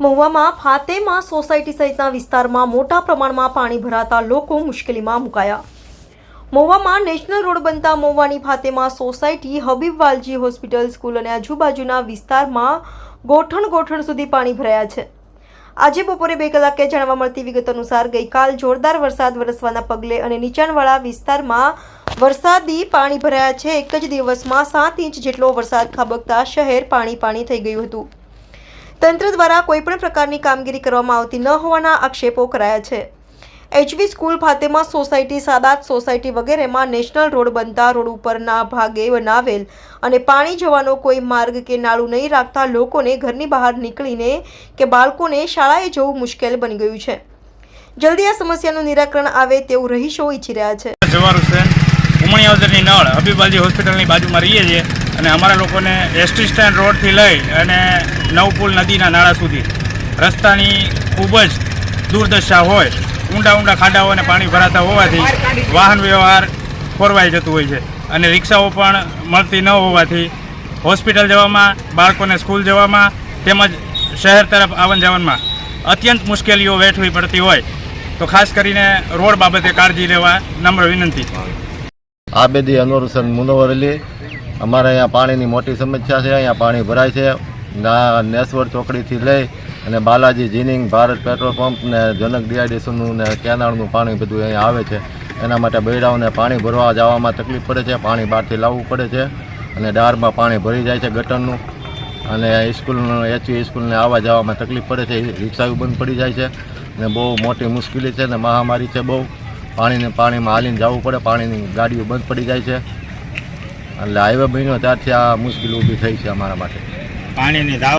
મહુવામાં Fatema society સહિતના વિસ્તારમાં મોટા પ્રમાણમાં પાણી ભરાતા લોકો મુશ્કેલીમાં મુકાયા. મહુવામાં નેશનલ રોડ બનતા મહુવાની Fatema society Habib Valji hospital school અને આજુબાજુના વિસ્તારમાં ગોઠણ ગોઠણ સુધી પાણી ભરાયા છે. આજે બપોરે બે કલાકે જાણવા મળતી વિગત અનુસાર ગઈકાલ જોરદાર વરસાદ વરસવાના પગલે અને નીચાણવાળા વિસ્તારમાં વરસાદી પાણી ભરાયા છે. એક જ દિવસમાં સાત ઇંચ જેટલો વરસાદ ખાબકતા શહેર પાણી પાણી થઈ ગયું હતું. તંત્ર દ્વારા કોઈપણ પ્રકારની કામગીરી કરવામાં આવતી ન હોવાના આક્ષેપો કરાયા છે. એચવી સ્કૂલ ખાતેમાં સોસાયટી, સાદાત સોસાયટી વગેરેમાં નેશનલ રોડ બનતા રોડ ઉપરના ભાગે બનાવેલ અને પાણી જવાનો કોઈ માર્ગ કે નાળું નહીં રાખતા લોકોને ઘરની બહાર નીકળીને કે બાળકોને શાળાએ જવું મુશ્કેલ બની ગયું છે. જલ્દી આ સમસ્યાનું નિરાકરણ આવે તેવું રહીશો ઈચ્છી રહ્યા છે. જવાર હુસેન ઉમણિયાવદરની નળ અભિબાજી હોસ્પિટલની બાજુમાં રહીએ છીએ. અને અમારા લોકોને એસટી સ્ટેન્ડ રોડથી લઈ અને નવપુલ નદીના નાળા સુધી રસ્તાની ખૂબ જ દુર્દશા હોય, ઊંડા ઊંડા ખાડાઓ અને પાણી ભરાતા હોવાથી વાહન વ્યવહાર ખોરવાઈ જતું હોય છે અને રિક્ષાઓ પણ મળતી ન હોવાથી હોસ્પિટલ જવામાં, બાળકોને સ્કૂલ જવામાં તેમજ શહેર તરફ આવન જાવનમાં અત્યંત મુશ્કેલીઓ વેઠવી પડતી હોય. તો ખાસ કરીને રોડ બાબતે કાળજી લેવા નમ્ર વિનંતી. આબેદી અનવર હુસેન મુનવર અલી અમારે અહીંયા પાણીની મોટી સમસ્યા છે, અહીંયા પાણી ભરાય છે. ના નેસવડ ચોકડીથી લઈ અને Balaji ginning Bharat petrol pump ને જનક ડીઆઈડીસીનું ને કેનાળનું પાણી બધું અહીંયા આવે છે. એના માટે બૈરાઓને પાણી ભરવા જવામાં તકલીફ પડે છે, પાણી બહારથી લાવવું પડે છે અને ડારમાં પાણી ભરી જાય છે ગટરનું. અને સ્કૂલનું એચવી સ્કૂલને આવવા જવામાં તકલીફ પડે છે રિક્ષાઓ બંધ પડી જાય છે ને બહુ મોટી મુશ્કેલી છે ને મહામારી છે બહુ. પાણીને પાણીમાં હાલીને જવું પડે, પાણીની ગાડીઓ બંધ પડી જાય છે. એટલે હાઈવે બન્યો ત્યારથી આ મુશ્કેલી ઊભી થઈ છે અમારા માટે. પાણીની